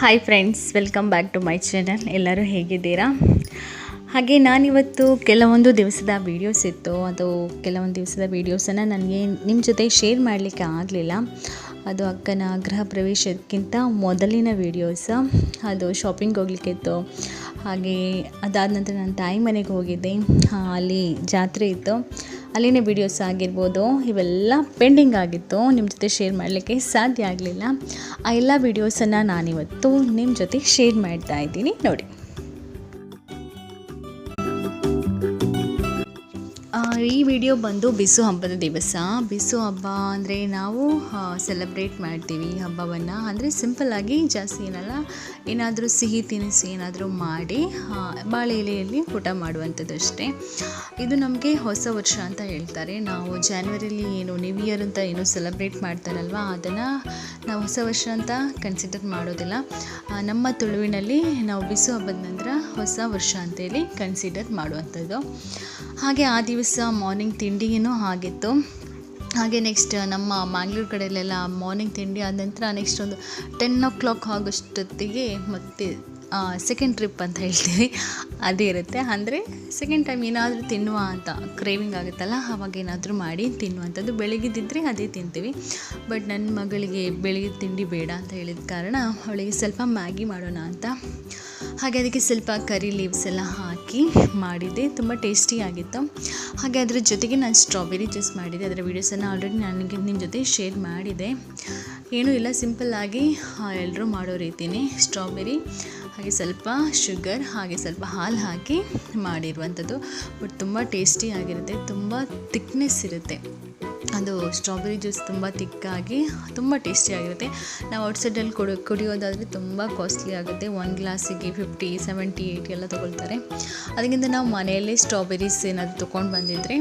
Hi friends welcome back to my channel ಎಲ್ಲರೂ ಹೇಗಿದ್ದೀರಾ? ಹಾಗೆ ನಾನಿವತ್ತು ಕೆಲವೊಂದು ದಿವಸದ ವೀಡಿಯೋಸ್ ಇತ್ತು. ಅದು ಕೆಲವೊಂದು ದಿವಸದ ವೀಡಿಯೋಸನ್ನು ನನಗೆ ನಿಮ್ಮ ಜೊತೆ ಶೇರ್ ಮಾಡಲಿಕ್ಕೆ ಆಗಲಿಲ್ಲ. ಅದು ಅಕ್ಕನ ಗೃಹ ಪ್ರವೇಶಕ್ಕಿಂತ ಮೊದಲಿನ ವೀಡಿಯೋಸ್ ಅದು ಶಾಪಿಂಗ್ ಹೋಗ್ಲಿಕ್ಕಿತ್ತು ಹಾಗೆ ಅದಾದ ನಂತರ ನನ್ನ ತಾಯಿ ಮನೆಗೆ ಹೋಗಿದ್ದೆ. ಅಲ್ಲಿ ಜಾತ್ರೆ ಇತ್ತು. ಅಲ್ಲಿನ ವೀಡಿಯೋಸ್ ಆಗಿರ್ಬೋದು, ಇವೆಲ್ಲ ಪೆಂಡಿಂಗ್ ಆಗಿತ್ತು. ನಿಮ್ಮ ಜೊತೆ ಶೇರ್ ಮಾಡಲಿಕ್ಕೆ ಸಾಧ್ಯ ಆಗಲಿಲ್ಲ. ಆ ಎಲ್ಲ ವೀಡಿಯೋಸನ್ನು ನಾನಿವತ್ತು ನಿಮ್ಮ ಜೊತೆ ಶೇರ್ ಮಾಡ್ತಾ ಇದ್ದೀನಿ. ನೋಡಿ. ಈ ವಿಡಿಯೋ ಬಂದು ಬಿಸು ಹಬ್ಬದ ದಿವಸ. ಬಿಸು ಹಬ್ಬ ಅಂದರೆ ನಾವು ಸೆಲೆಬ್ರೇಟ್ ಮಾಡ್ತೀವಿ ಹಬ್ಬವನ್ನು. ಅಂದರೆ ಸಿಂಪಲ್ಲಾಗಿ ಜಾಸ್ತಿ ಏನಲ್ಲ, ಏನಾದರೂ ಸಿಹಿ ತಿನಿಸು ಏನಾದರೂ ಮಾಡಿ ಬಾಳೆ ಎಲೆಯಲ್ಲಿ ಊಟ ಮಾಡುವಂಥದ್ದು ಅಷ್ಟೇ. ಇದು ನಮಗೆ ಹೊಸ ವರ್ಷ ಅಂತ ಹೇಳ್ತಾರೆ. ನಾವು ಜಾನ್ವರಿಲಿ ಏನು ನ್ಯೂ ಇಯರ್ ಅಂತ ಏನು ಸೆಲೆಬ್ರೇಟ್ ಮಾಡ್ತಾರಲ್ವ, ಅದನ್ನು ನಾವು ಹೊಸ ವರ್ಷ ಅಂತ ಕನ್ಸಿಡರ್ ಮಾಡೋದಿಲ್ಲ. ನಮ್ಮ ತುಳುವಿನಲ್ಲಿ ನಾವು ಬಿಸು ಹಬ್ಬದ ನಂತರ ಹೊಸ ವರ್ಷ ಅಂತೇಳಿ ಕನ್ಸಿಡರ್ ಮಾಡುವಂಥದ್ದು. ಹಾಗೆ ಆ ದಿವಸ ಮಾರ್ನಿಂಗ್ ತಿಂಡಿಯೂ ಆಗಿತ್ತು. ಹಾಗೆ ನೆಕ್ಸ್ಟ್ ನಮ್ಮ ಮ್ಯಾಂಗ್ಳೂರು ಕಡೆಯಲ್ಲೆಲ್ಲ ಮಾರ್ನಿಂಗ್ ತಿಂಡಿ ಆದ ನಂತರ ನೆಕ್ಸ್ಟ್ ಒಂದು ಟೆನ್ ಓ ಕ್ಲಾಕ್ ಆಗೋಷ್ಟೊತ್ತಿಗೆ ಮತ್ತೆ ಸೆಕೆಂಡ್ ಟ್ರಿಪ್ ಅಂತ ಹೇಳ್ತೀವಿ. ಅದೇ ಇರುತ್ತೆ. ಅಂದರೆ ಸೆಕೆಂಡ್ ಟೈಮ್ ಏನಾದರೂ ತಿನ್ನುವ ಅಂತ ಕ್ರೇವಿಂಗ್ ಆಗುತ್ತಲ್ಲ ಆವಾಗ ಏನಾದರೂ ಮಾಡಿ ತಿನ್ನುವಂಥದ್ದು. ಬೆಳಗ್ಗೆದಿದ್ದರೆ ಅದೇ ತಿಂತೀವಿ. ಬಟ್ ನನ್ನ ಮಗಳಿಗೆ ಬೆಳಗ್ಗೆ ತಿಂಡಿ ಬೇಡ ಅಂತ ಹೇಳಿದ ಕಾರಣ, ಅವಳಿಗೆ ಸ್ವಲ್ಪ ಮ್ಯಾಗಿ ಮಾಡೋಣ ಅಂತ. ಹಾಗೆ ಅದಕ್ಕೆ ಸ್ವಲ್ಪ ಕರಿ ಲೀವ್ಸ್ ಎಲ್ಲ ಹಾಕಿ ಮಾಡಿದ್ದೆ, ತುಂಬ ಟೇಸ್ಟಿಯಾಗಿತ್ತು ಹಾಗೆ ಅದರ ಜೊತೆಗೆ ನಾನು ಸ್ಟ್ರಾಬೆರಿ ಜ್ಯೂಸ್ ಮಾಡಿದ್ದೆ. ಅದರ ವೀಡಿಯೋಸನ್ನು ಆಲ್ರೆಡಿ ನನಗೆ ನಿಮ್ಮ ಜೊತೆ ಶೇರ್ ಮಾಡಿದೆ. ಏನೂ ಇಲ್ಲ ಸಿಂಪಲ್ಲಾಗಿ ಎಲ್ಲರೂ ಮಾಡೋ ರೀತಿಯೇ ಸ್ಟ್ರಾಬೆರಿ ಹಾಗೆ ಸ್ವಲ್ಪ ಶುಗರ್ ಹಾಗೆ ಸ್ವಲ್ಪ ಹಾಲು ಹಾಕಿ ಮಾಡಿರುವಂಥದ್ದು. ಬಟ್ ತುಂಬ ಟೇಸ್ಟಿಯಾಗಿರುತ್ತೆ ತುಂಬ ತಿಕ್ನೆಸ್ ಇರುತ್ತೆ. ಅದು ಸ್ಟ್ರಾಬೆರಿ ಜ್ಯೂಸ್ ತುಂಬ ತಿಕ್ಕಾಗಿ ತುಂಬ ಟೇಸ್ಟಿಯಾಗಿರುತ್ತೆ. ನಾವು ಔಟ್ಸೈಡಲ್ಲಿ ಕೊಡು, ಕುಡಿಯೋದಾದರೆ ತುಂಬ ಕಾಸ್ಟ್ಲಿ ಆಗುತ್ತೆ. ಒಂದು ಗ್ಲಾಸಿಗೆ ಫಿಫ್ಟಿ, ಸೆವೆಂಟಿ, ಏಯ್ಟಿ ಎಲ್ಲ ತೊಗೊಳ್ತಾರೆ. ಅದಕ್ಕಿಂತ ನಾವು ಮನೆಯಲ್ಲೇ ಸ್ಟ್ರಾಬೆರೀಸ್ ಏನಾದರೂ ತೊಗೊಂಡು ಬಂದಿದ್ದರೆ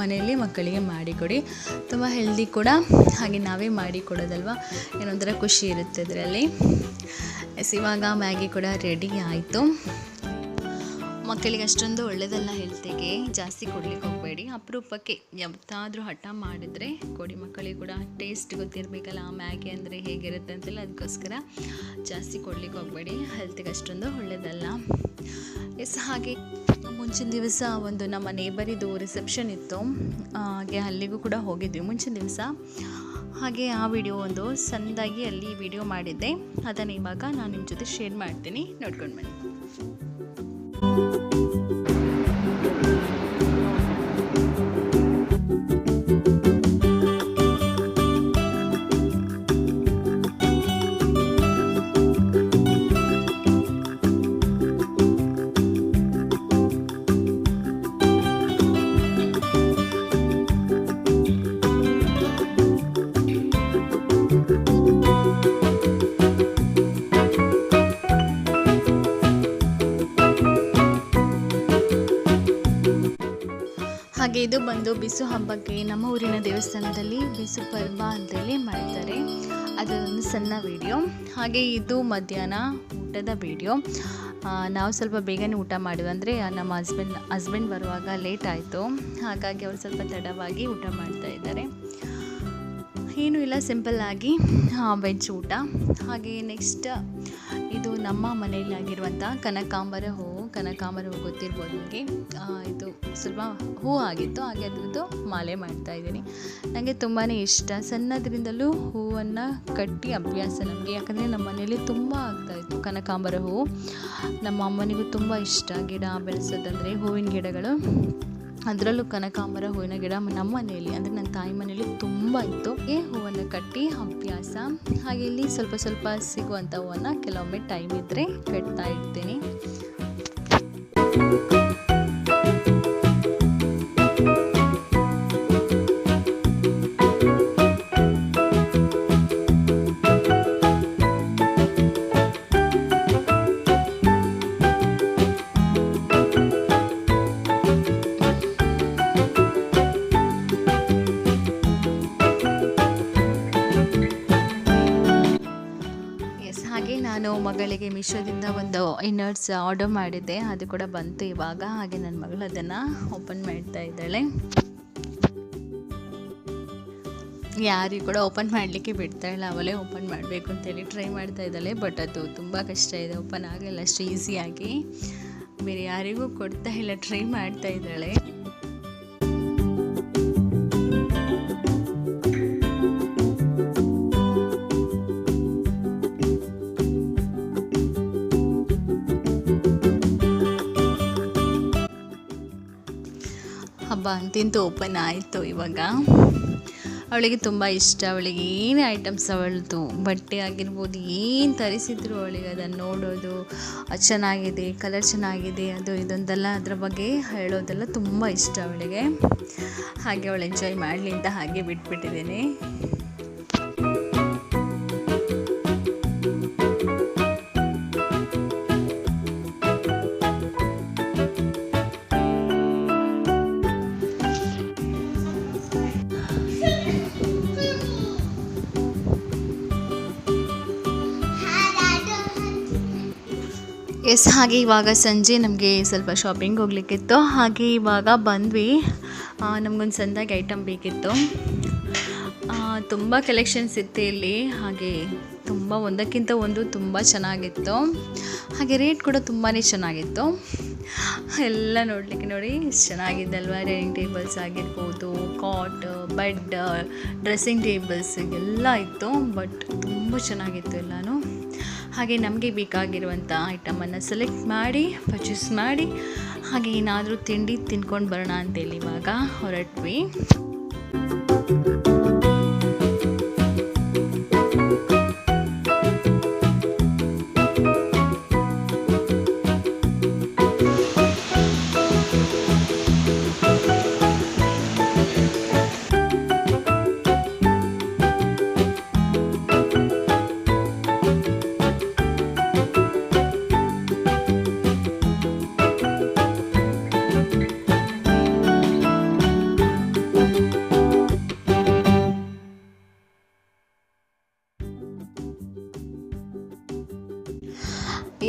ಮನೆಯಲ್ಲೇ ಮಕ್ಕಳಿಗೆ ಮಾಡಿಕೊಡಿ. ತುಂಬ ಹೆಲ್ದಿ ಕೂಡ. ಹಾಗೆ ನಾವೇ ಮಾಡಿ ಕೊಡೋದಲ್ವ ಏನೊಂಥರ ಖುಷಿ ಇರುತ್ತೆ ಅದರಲ್ಲಿ ಎಸ್, ಇವಾಗ ಮ್ಯಾಗಿ ಕೂಡ ರೆಡಿ ಆಯಿತು. ಮಕ್ಕಳಿಗೆ ಅಷ್ಟೊಂದು ಒಳ್ಳೆಯದಲ್ಲ ಹೆಲ್ತಿಗೆ, ಜಾಸ್ತಿ ಕೊಡ್ಲಿಕ್ಕೆ ಹೋಗಬೇಡಿ. ಅಪರೂಪಕ್ಕೆ ಯಾವತ್ತಾದರೂ ಹಠ ಮಾಡಿದರೆ ಕೊಡಿ ಮಕ್ಕಳಿಗೆ ಕೂಡ ಟೇಸ್ಟ್ ಗೊತ್ತಿರಬೇಕಲ್ಲ, ಆ ಮ್ಯಾಗಿ ಅಂದರೆ ಹೇಗಿರುತ್ತೆ ಅಂತೆಲ್ಲ ಅದಕ್ಕೋಸ್ಕರ ಜಾಸ್ತಿ ಕೊಡ್ಲಿಕ್ಕೆ ಹೋಗಬೇಡಿ. ಹೆಲ್ತಿಗೆ ಅಷ್ಟೊಂದು ಒಳ್ಳೆಯದಲ್ಲ ಎಸ್, ಹಾಗೆ ಮುಂಚಿನ ದಿವಸ ಒಂದು ನಮ್ಮ ನೇಬರಿದು ರಿಸೆಪ್ಷನ್ ಇತ್ತು. ಹಾಗೆ ಅಲ್ಲಿಗೂ ಕೂಡ ಹೋಗಿದ್ವಿ ಮುಂಚಿನ ದಿವಸ. ಹಾಗೆ ಆ ವಿಡಿಯೋ ಒಂದು ಸಣ್ಣದಾಗಿ ಅಲ್ಲಿ ವಿಡಿಯೋ ಮಾಡಿದ್ದೆ. ಅದನ್ನು ಇವಾಗ ನಾನು ನಿಮ್ಮ ಜೊತೆ ಶೇರ್ ಮಾಡ್ತೀನಿ. ನೋಡ್ಕೊಂಡು ಬನ್ನಿ. ಇದು ಬಂದು ಬಿಸು ಹಬ್ಬಕ್ಕೆ ನಮ್ಮ ಊರಿನ ದೇವಸ್ಥಾನದಲ್ಲಿ ಬಿಸು ಪರ್ವ ಅಂತೇಳಿ ಮಾಡ್ತಾರೆ. ಅದೊಂದು ಸಣ್ಣ ವಿಡಿಯೋ ಹಾಗೆ ಇದು ಮಧ್ಯಾಹ್ನ ಊಟದ ವಿಡಿಯೋ ನಾವು ಸ್ವಲ್ಪ ಬೇಗನೆ ಊಟ ಮಾಡಿದ್ವಿ ಅಂದರೆ ನಮ್ಮ ಹಸ್ಬೆಂಡ್ ಹಸ್ಬೆಂಡ್ ಬರುವಾಗ ಲೇಟ್ ಆಯಿತು. ಹಾಗಾಗಿ ಅವರು ಸ್ವಲ್ಪ ತಡವಾಗಿ ಊಟ ಮಾಡ್ತಾ ಇದ್ದಾರೆ. ಏನೂ ಇಲ್ಲ ಸಿಂಪಲ್ಲಾಗಿ ವೆಜ್ ಊಟ. ಹಾಗೆ ನೆಕ್ಸ್ಟ್ ಇದು ನಮ್ಮ ಮನೆಯಲ್ಲಿ ಆಗಿರುವಂಥ ಕನಕಾಂಬರ ಹೂವು ಕನಕಾಂಬರ ಹೂವು ಗೊತ್ತಿರ್ಬೋದು ನಿಮಗೆ ಇದು ಸ್ವಲ್ಪ ಹೂ ಆಗಿತ್ತು, ಹಾಗೆ ಅದ್ರದ್ದು ಮಾಲೆ ಮಾಡ್ತಾ ಇದ್ದೀನಿ. ನನಗೆ ತುಂಬಾ ಇಷ್ಟ. ಸಣ್ಣದ್ರಿಂದಲೂ ಹೂವನ್ನು ಕಟ್ಟಿ ಅಭ್ಯಾಸ ನಮಗೆ. ಯಾಕಂದರೆ ನಮ್ಮ ಮನೆಯಲ್ಲಿ ತುಂಬ ಆಗ್ತಾಯಿತ್ತು ಕನಕಾಂಬರ ಹೂವು ನಮ್ಮ ಅಮ್ಮನಿಗೂ ತುಂಬ ಇಷ್ಟ ಗಿಡ ಬೆಳೆಸೋದಂದರೆ ಹೂವಿನ ಗಿಡಗಳು. ಅದರಲ್ಲೂ ಕನಕಾಂಬರ ಹೂವಿನ ಗಿಡ ನಮ್ಮ ಮನೆಯಲ್ಲಿ, ಅಂದರೆ ನನ್ನ ತಾಯಿ ಮನೆಯಲ್ಲಿ ತುಂಬ ಇತ್ತು. ಈ ಹೂವನ್ನು ಕಟ್ಟಿ ಅಭ್ಯಾಸ. ಹಾಗೆ ಇಲ್ಲಿ ಸ್ವಲ್ಪ ಸ್ವಲ್ಪ ಸಿಗುವಂಥ ಹೂವನ್ನು ಕೆಲವೊಮ್ಮೆ ಟೈಮ್ ಇದ್ದರೆ ಕಟ್ತಾ ಇರ್ತೀನಿ. ಎಸ್ ನಾನು ಮಗಳಿಗೆ ಮಿಶೋದಿಂದ ಒಂದು ಇನ್ನರ್ಸ್ ಆರ್ಡರ್ ಮಾಡಿದ್ದೆ, ಅದು ಕೂಡ ಬಂತು ಇವಾಗ. ಹಾಗೆ ನನ್ನ ಮಗಳು ಅದನ್ನು ಓಪನ್ ಮಾಡ್ತಾ ಇದ್ದಾಳೆ. ಯಾರಿಗೂ ಕೂಡ ಓಪನ್ ಮಾಡಲಿಕ್ಕೆ ಬಿಡ್ತಾ ಇಲ್ಲ, ಅವಳೇ ಓಪನ್ ಮಾಡಬೇಕು ಅಂತೇಳಿ ಟ್ರೈ ಮಾಡ್ತಾ ಇದ್ದಾಳೆ, ಬಟ್ ಅದು ತುಂಬ ಕಷ್ಟ ಇದೆ, ಓಪನ್ ಆಗಲ್ಲ ಅಷ್ಟು ಈಸಿಯಾಗಿ. ಬೇರೆ ಯಾರಿಗೂ ಕೊಡ್ತಾ ಇಲ್ಲ, ಟ್ರೈ ಮಾಡ್ತಾ ಇದ್ದಾಳೆ. ಹಬ್ಬ ಅಂತಿಂತೂ ಓಪನ್ ಆಯಿತು ಇವಾಗ. ಅವಳಿಗೆ ತುಂಬ ಇಷ್ಟ. ಅವಳಿಗೆ ಏನೇ ಐಟಮ್ಸ್ ಅವಳದು, ಬಟ್ಟೆ ಆಗಿರ್ಬೋದು, ಏನು ತರಿಸಿದ್ರು ಅವಳಿಗೆ ಅದನ್ನು ನೋಡೋದು ಚೆನ್ನಾಗಿದೆ ಕಲರ್ ಚೆನ್ನಾಗಿದೆ, ಅದು ಇದೊಂದೆಲ್ಲ ಅದ್ರ ಬಗ್ಗೆ ಹೇಳೋದೆಲ್ಲ ತುಂಬ ಇಷ್ಟ ಅವಳಿಗೆ. ಹಾಗೆ ಅವಳು ಎಂಜಾಯ್ ಮಾಡಲಿ ಅಂತ ಹಾಗೆ ಬಿಟ್ಬಿಟ್ಟಿದ್ದೀನಿ. ಎಸ್ ಹಾಗೆ ಇವಾಗ ಸಂಜೆ ನಮಗೆ ಸ್ವಲ್ಪ ಶಾಪಿಂಗ್ ಹೋಗ್ಲಿಕ್ಕಿತ್ತು. ಹಾಗೆ ಇವಾಗ ಬಂದ್ವಿ. ನಮಗೊಂದು ಸಂದಾಗಿ ಐಟಮ್ ಬೇಕಿತ್ತು. ತುಂಬ ಕಲೆಕ್ಷನ್ಸ್ ಇತ್ತು ಇಲ್ಲಿ. ಹಾಗೆ ತುಂಬ ಒಂದಕ್ಕಿಂತ ಒಂದು ತುಂಬ ಚೆನ್ನಾಗಿತ್ತು. ಹಾಗೆ ರೇಟ್ ಕೂಡ ತುಂಬಾ ಚೆನ್ನಾಗಿತ್ತು. ಎಲ್ಲ ನೋಡಲಿಕ್ಕೆ ನೋಡಿ ಚೆನ್ನಾಗಿದೆ ಅಲ್ವಾ? ಡೈನಿಂಗ್ ಟೇಬಲ್ಸ್ ಆಗಿರ್ಬೋದು ಕಾಟ್ ಬೆಡ್ ಡ್ರೆಸ್ಸಿಂಗ್ ಟೇಬಲ್ಸ್ ಎಲ್ಲ ಇತ್ತು. ಬಟ್ ತುಂಬ ಚೆನ್ನಾಗಿತ್ತು ಎಲ್ಲನೂ. ಹಾಗೆ ನಮಗೆ ಬೇಕಾಗಿರುವಂಥ ಐಟಮನ್ನು ಸೆಲೆಕ್ಟ್ ಮಾಡಿ ಪರ್ಚೇಸ್ ಮಾಡಿ, ಹಾಗೆ ಏನಾದರೂ ತಿಂಡಿ ತಿನ್ಕೊಂಡು ಬರೋಣ ಅಂತೇಳಿ ಇವಾಗ ಹೊರಟ್ವಿ.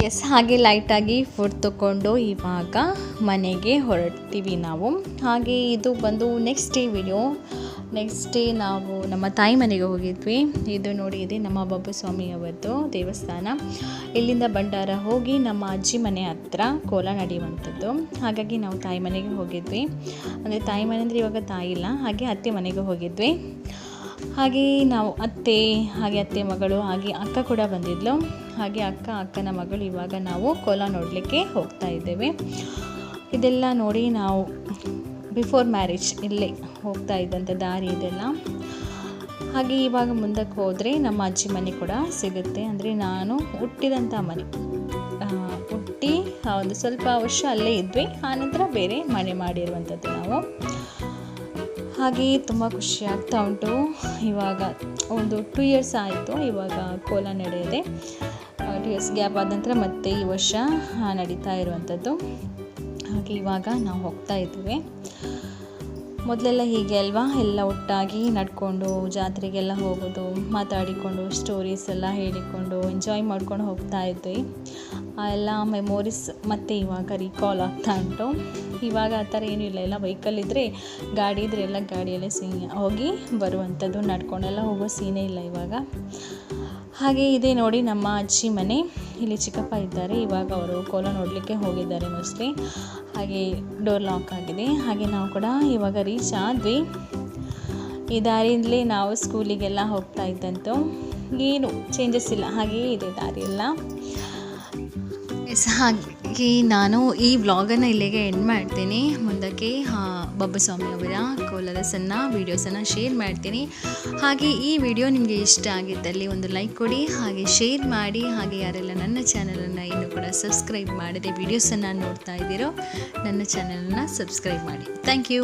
ಎಸ್ ಹಾಗೆ ಲೈಟಾಗಿ ಫುಡ್ ತಗೊಂಡು ಇವಾಗ ಮನೆಗೆ ಹೊರಡ್ತೀವಿ ನಾವು. ಹಾಗೆ ಇದು ಬಂದು next day video next day ನಾವು ನಮ್ಮ ತಾಯಿ ಮನೆಗೆ ಹೋಗಿದ್ವಿ. ಇದು ನೋಡಿ, ಇದೆ ನಮ್ಮ ಬಬ್ಬು ಸ್ವಾಮಿ ಅವರದ್ದು ದೇವಸ್ಥಾನ. ಇಲ್ಲಿಂದ ಭಂಡಾರ ಹೋಗಿ ನಮ್ಮ ಅಜ್ಜಿ ಮನೆ ಹತ್ರ ಕೋಲ ನಡೆಯುವಂಥದ್ದು. ಹಾಗಾಗಿ ನಾವು ತಾಯಿ ಮನೆಗೆ ಹೋಗಿದ್ವಿ. ಅಂದರೆ ತಾಯಿ ಮನೆ ಅಂದರೆ ಇವಾಗ ತಾಯಿ ಇಲ್ಲ, ಹಾಗೆ ಅತ್ತೆ ಮನೆಗೆ ಹೋಗಿದ್ವಿ. ಹಾಗೆ ನಾವು ಅತ್ತೆ, ಹಾಗೆ ಅತ್ತೆ ಮಗಳು, ಹಾಗೆ ಅಕ್ಕ ಕೂಡ ಬಂದಿದ್ಲು. ಹಾಗೆ ಅಕ್ಕ, ಅಕ್ಕನ ಮಗಳು ಇವಾಗ ನಾವು ಕೋಲ ನೋಡಲಿಕ್ಕೆ ಹೋಗ್ತಾ ಇದ್ದೇವೆ. ಇದೆಲ್ಲ ನೋಡಿ ನಾವು ಬಿಫೋರ್ ಮ್ಯಾರೇಜ್ ಇಲ್ಲೇ ಹೋಗ್ತಾ ಇದ್ದಂಥ ದಾರಿ ಇದೆಲ್ಲ. ಹಾಗೆ ಇವಾಗ ಮುಂದಕ್ಕೆ ಹೋದರೆ ನಮ್ಮ ಅಜ್ಜಿ ಮನೆ ಕೂಡ ಸಿಗುತ್ತೆ. ಅಂದರೆ ನಾನು ಹುಟ್ಟಿದಂಥ ಮನೆ. ಹುಟ್ಟಿ ಒಂದು ಸ್ವಲ್ಪ ವರ್ಷ ಅಲ್ಲೇ ಇದ್ವಿ. ಆನಂತರ ಬೇರೆ ಮನೆ ಮಾಡಿರುವಂಥದ್ದು ನಾವು. ಹಾಗೆ ತುಂಬ ಖುಷಿ ಆಗ್ತಾ ಉಂಟು. ಇವಾಗ ಒಂದು ಟೂ ಇಯರ್ಸ್ ಆಯಿತು, ಇವಾಗ ಕೋಲ ನಡೆಯದೆ. ಟೂ ಇಯರ್ಸ್ ಗ್ಯಾಪ್ ಆದ ನಂತರ ಮತ್ತೆ ಈ ವರ್ಷ ನಡೀತಾ ಇರುವಂಥದ್ದು. ಹಾಗೆ ಇವಾಗ ನಾವು ಹೋಗ್ತಾ ಇದ್ದೀವಿ. ಮೊದಲೆಲ್ಲ ಹೀಗೆ ಅಲ್ವಾ? ಎಲ್ಲ ಒಟ್ಟಾಗಿ ನಡ್ಕೊಂಡು ಜಾತ್ರೆಗೆಲ್ಲ ಹೋಗೋದು, ಮಾತಾಡಿಕೊಂಡು ಸ್ಟೋರೀಸ್ ಎಲ್ಲ ಹೇಳಿಕೊಂಡು ಎಂಜಾಯ್ ಮಾಡ್ಕೊಂಡು ಹೋಗ್ತಾ ಇದ್ವಿ. ಆ, ಎಲ್ಲ ಮೆಮೊರೀಸ್ ಮತ್ತೆ ಇವಾಗ ರೀಕಾಲ್ ಆಗ್ತಾ ಉಂಟು. ಇವಾಗ ಆ ಥರ ಏನೂ ಇಲ್ಲ. ಎಲ್ಲ ವೆಹಿಕಲ್ ಇದ್ದರೆ ಗಾಡಿ ಇದ್ದರೆ ಎಲ್ಲ ಗಾಡಿಯಲ್ಲೇ ಸೀ ಹೋಗಿ ಬರುವಂಥದ್ದು ನಡ್ಕೊಂಡೆಲ್ಲ ಹೋಗೋ ಸೀನೇ ಇಲ್ಲ ಇವಾಗ. ಹಾಗೆ ಇದೆ ನೋಡಿ ನಮ್ಮ ಅಜ್ಜಿ ಮನೆ. ಇಲ್ಲಿ ಚಿಕ್ಕಪ್ಪ ಇದ್ದಾರೆ. ಇವಾಗ ಅವರು ಕೋಲ ನೋಡಲಿಕ್ಕೆ ಹೋಗಿದ್ದಾರೆ ಮೋಸ್ಟ್ಲಿ ಹಾಗೆ ಡೋರ್ ಲಾಕ್ ಆಗಿದೆ. ಹಾಗೆ ನಾವು ಕೂಡ ಇವಾಗ ರೀಚ್ ಆದ್ವಿ. ಈ ದಾರಿಯಿಂದಲೇ ನಾವು ಸ್ಕೂಲಿಗೆಲ್ಲ ಹೋಗ್ತಾ ಇದ್ದಂತು ಏನು ಚೇಂಜಸ್ ಇಲ್ಲ. ಹಾಗೆಯೇ ಇದೆ ದಾರಿ ಎಸ್ ಹಾಗೆ. ನಾನು ಈ ವ್ಲಾಗನ್ನು ಇಲ್ಲಿಗೆ ಎಂಡ್ ಮಾಡ್ತೀನಿ. ಮುಂದಕ್ಕೆ ಬಬ್ಬಸ್ವಾಮಿ ಅವರ ಕೋಲರಸನ್ನು ವೀಡಿಯೋಸನ್ನು ಶೇರ್ ಮಾಡ್ತೀನಿ. ಹಾಗೆ ಈ ವಿಡಿಯೋ ನಿಮಗೆ ಇಷ್ಟ ಆಗಿದ್ದಲ್ಲಿ ಒಂದು ಲೈಕ್ ಕೊಡಿ, ಹಾಗೆ ಶೇರ್ ಮಾಡಿ, ಹಾಗೆ ಯಾರೆಲ್ಲ ನನ್ನ ಚಾನಲನ್ನು ಇನ್ನೂ ಕೂಡ ಸಬ್ಸ್ಕ್ರೈಬ್ ಮಾಡದೆ ವೀಡಿಯೋಸನ್ನು ನೋಡ್ತಾ ಇದ್ದೀರೋ, ನನ್ನ ಚಾನಲನ್ನು ಸಬ್ಸ್ಕ್ರೈಬ್ ಮಾಡಿ. Thank you